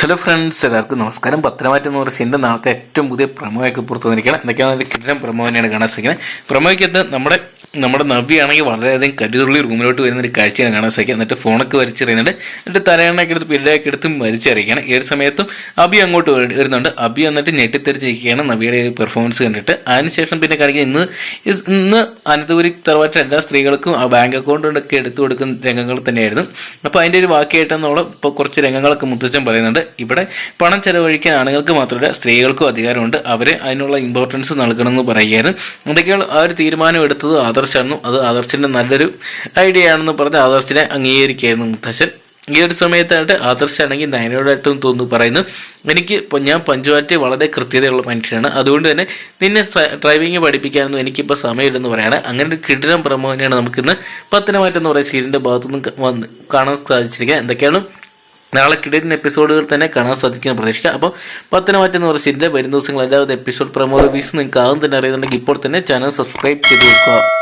Hello friends എല്ലാവർക്കും നമസ്കാരം. പത്തനമാറ്റം എന്ന് പറയുന്ന സിന്റെ നാളത്തെ ഏറ്റവും പുതിയ പ്രമോയൊക്കെ പുറത്തു വന്നിരിക്കണം എന്തൊക്കെയാണ് അതിന്റെ കിടലം പ്രമോ തന്നെയാണ് കാണാൻ സാധിക്കുന്നത്. പ്രമോയ്ക്കകത്ത് നമ്മുടെ നമ്മുടെ നബിയാണെങ്കിൽ വളരെയധികം കരുതുള്ളി റൂമിലോട്ട് വരുന്ന ഒരു കാഴ്ചയാണ് കാണാൻ സാധിക്കുക. എന്നിട്ട് ഫോണൊക്കെ വരച്ചെറിയുന്നുണ്ട് എന്നിട്ട് തലയണയൊക്കെ എടുത്ത് പിള്ളയൊക്കെ എടുത്ത് വരച്ചറിയിക്കണം ഒരു സമയത്തും അബി അങ്ങോട്ട് വരു- വരുന്നുണ്ട്. അബി എന്നിട്ട് ഞെട്ടിത്തെറിച്ചിരിക്കുകയാണ് നബിയുടെ പെർഫോമൻസ് കണ്ടിട്ട്. അതിനുശേഷം പിന്നെ കാണിക്കുക ഇന്ന് ഇന്ന് അനന്തപുരി തറവാറ്റ എല്ലാ സ്ത്രീകൾക്കും ആ ബാങ്ക് അക്കൗണ്ടൊക്കെ എടുത്തു കൊടുക്കുന്ന രംഗങ്ങൾ തന്നെയായിരുന്നു. അപ്പോൾ അതിന്റെ ഒരു ബാക്കിയായിട്ടെന്നുള്ള ഇപ്പോൾ കുറച്ച് രംഗങ്ങളൊക്കെ മുത്തച്ഛൻ പറയുന്നുണ്ട്. ഇവിടെ പണം ചെലവഴിക്കാൻ ആണുങ്ങൾക്ക് മാത്രമല്ല സ്ത്രീകൾക്കും അധികാരമുണ്ട്. അവരെ അതിനുള്ള ഇമ്പോർട്ടൻസ് നൽകണമെന്ന് പറയുകയാണ് എന്തൊക്കെയാണ് ആ ഒരു തീരുമാനം എടുത്തത്? ആദർശായിരുന്നു അത് ആദർശിന്റെ നല്ലൊരു ഐഡിയ ആണെന്ന് പറഞ്ഞ് ആദർശിനെ അംഗീകരിക്കുകയായിരുന്നു മുത്തശ്ശൻ. ഈ ഒരു സമയത്തായിട്ട് ആദർശാണെങ്കിൽ നയനോടായിട്ടും തോന്നുന്നു പറയുന്നു എനിക്ക് ഞാൻ പഞ്ചുവാറ്റി വളരെ കൃത്യതയുള്ള മനുഷ്യനാണ്. അതുകൊണ്ട് തന്നെ നിന്നെ ഡ്രൈവിംഗ് പഠിപ്പിക്കാനൊന്നും എനിക്കിപ്പോൾ സമയമില്ലെന്ന് പറയാണ്. അങ്ങനെ ഒരു കിടിലം പ്രമോഹനെയാണ് നമുക്കിന്ന് പത്തനമാറ്റം എന്ന് പറയുന്ന സീരിയലിന്റെ ഭാഗത്തുനിന്ന് വന്ന് കാണാൻ സാധിച്ചിരിക്കുന്നത്. എന്തൊക്കെയാണ് നാളെ കിടക്കുന്ന എപ്പിസോഡുകൾ തന്നെ കാണാൻ സാധിക്കുന്ന പ്രതീക്ഷിക്കുക അപ്പോൾ പത്തനമാറ്റം എന്ന് പറയുന്ന സീരിയലിന്റെ വരും ദിവസങ്ങൾ എല്ലാവരും എപ്പിസോഡ് പ്രമോ റിവ്യൂസ് നിങ്ങൾക്ക് ആകും തന്നെ അറിയുന്നുണ്ടെങ്കിൽ ഇപ്പോൾ തന്നെ ചാനൽ സബ്സ്ക്രൈബ് ചെയ്ത് വെക്കുക.